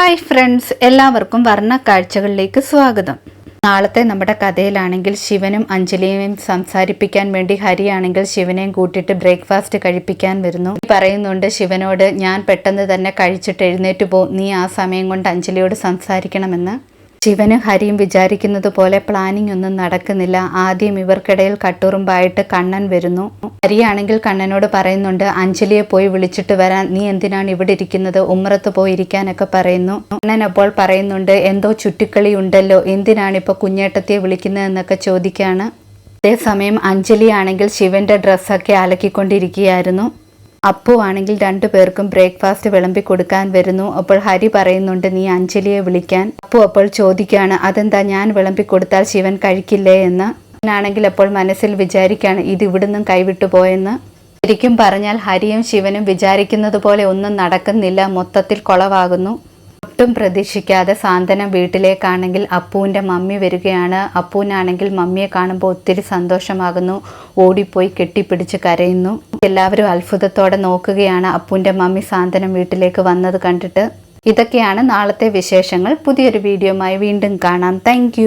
Hi friends എല്ലാവർക്കും വർണ കാഴ്ചകളിലേക്ക് സ്വാഗതം. നാളത്തെ നമ്മുടെ കഥയിലാണെങ്കിൽ ശിവനും അഞ്ജലിയും സംസാരിപ്പിക്കാൻ വേണ്ടി ഹരിയാണെങ്കിൽ ശിവനെയും കൂട്ടിയിട്ട് ബ്രേക്ക്ഫാസ്റ്റ് കഴിപ്പിക്കാൻ വരുന്നു. പറയുന്നുണ്ട് ശിവനോട് ഞാൻ പെട്ടെന്ന് തന്നെ കഴിച്ചിട്ട് എഴുന്നേറ്റ് പോ. നീ ആ സമയം കൊണ്ട് അഞ്ജലിയോട് സംസാരിക്കണമെന്ന്? ശിവനും ഹരിയും വിചാരിക്കുന്നത് പോലെ പ്ലാനിംഗ് ഒന്നും നടക്കുന്നില്ല. ആദ്യം ഇവർക്കിടയിൽ കട്ടുറുമ്പായിട്ട് കണ്ണൻ വരുന്നു. ഹരിയാണെങ്കിൽ കണ്ണനോട് പറയുന്നുണ്ട് അഞ്ജലിയെ പോയി വിളിച്ചിട്ട് വരാൻ നീ എന്തിനാണ് ഇവിടെ ഇരിക്കുന്നത്? ഉമ്മറത്ത് പോയിരിക്കാനൊക്കെ പറയുന്നു. കണ്ണൻ അപ്പോൾ പറയുന്നുണ്ട് എന്തോ ചുറ്റിക്കളി ഉണ്ടല്ലോ എന്തിനാണ് ഇപ്പോൾ കുഞ്ഞേട്ടത്തിയെ വിളിക്കുന്നതെന്നൊക്കെ ചോദിക്കാണ്. അതേസമയം അഞ്ജലി ആണെങ്കിൽ ശിവന്റെ ഡ്രസ്സൊക്കെ അലക്കിക്കൊണ്ടിരിക്കുകയായിരുന്നു. അപ്പു ആണെങ്കിൽ രണ്ടു പേർക്കും ബ്രേക്ക്ഫാസ്റ്റ് വിളമ്പി കൊടുക്കാൻ വരുന്നു. അപ്പോൾ ഹരി പറയുന്നുണ്ട് നീ അഞ്ജലിയെ വിളിക്കാൻ. അപ്പു അപ്പോൾ ചോദിക്കുകയാണ് അതെന്താ ഞാൻ വിളമ്പി കൊടുത്താൽ ശിവൻ കഴിക്കില്ലേ? എന്ന്. ഞാനാണെങ്കിൽ അപ്പോൾ മനസ്സിൽ വിചാരിക്കുകയാണ് ഇത് ഇവിടുന്നും കൈവിട്ടു പോയെന്ന്. ശരിക്കും പറഞ്ഞാൽ ഹരിയും ശിവനും വിചാരിക്കുന്നത് പോലെ ഒന്നും നടക്കുന്നില്ല മൊത്തത്തിൽ കൊളവാകുന്നു. ഒട്ടും പ്രതീക്ഷിക്കാതെ സാന്ത്വനം വീട്ടിലേക്കാണെങ്കിൽ അപ്പുവിന്റെ മമ്മി വരികയാണ്. അപ്പുവിനാണെങ്കിൽ മമ്മിയെ കാണുമ്പോൾ ഒത്തിരി സന്തോഷമാകുന്നു. ഓടിപ്പോയി കെട്ടിപ്പിടിച്ച് കരയുന്നു. എല്ലാവരും അത്ഭുതത്തോടെ നോക്കുകയാണ് അപ്പുവിന്റെ മമ്മി സാന്ത്വനം വീട്ടിലേക്ക് വന്നത് കണ്ടിട്ട്. ഇതൊക്കെയാണ് നാളത്തെ വിശേഷങ്ങൾ. പുതിയൊരു വീഡിയോയുമായി വീണ്ടും കാണാം. താങ്ക്